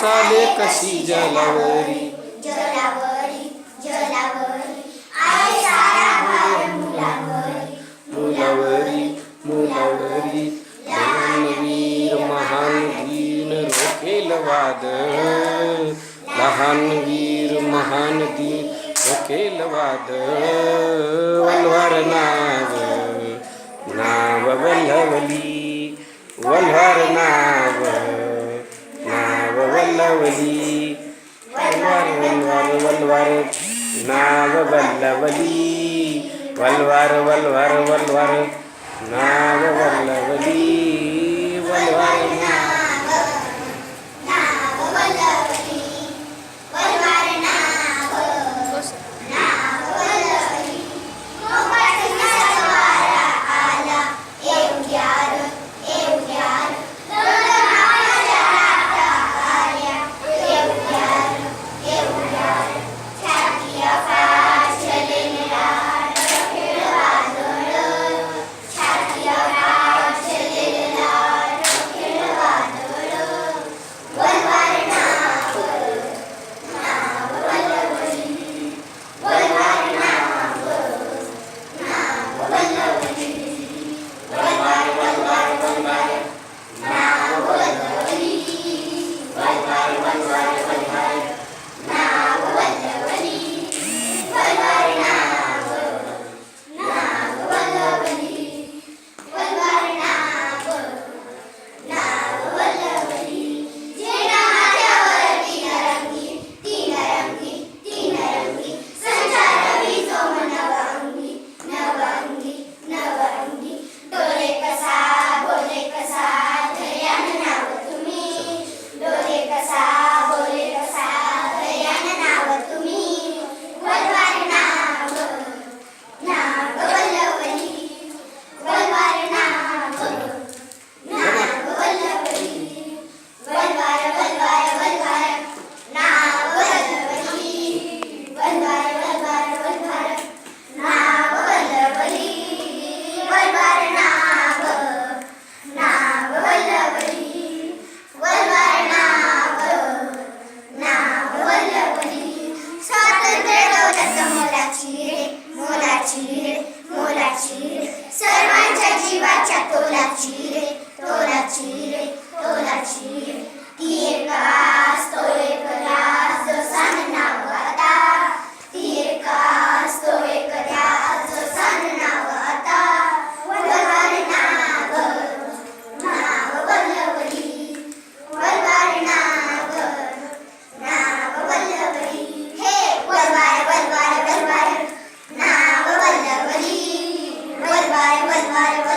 चाले कशी जलावरी? जलावरी जलावरी आहे सारा भार मुलावरी. मुलावरी मुलावरी लहानवीर महान दीन रोखेल वाद. लहान वीर महान दीन रोखेल वाद. वल्लवली। वल्वार वल्वार वल्वार नाव वल्लवली। वल्वार वल्वार वल्वार नाव वल्लवली। Mulatir, mulatir. います。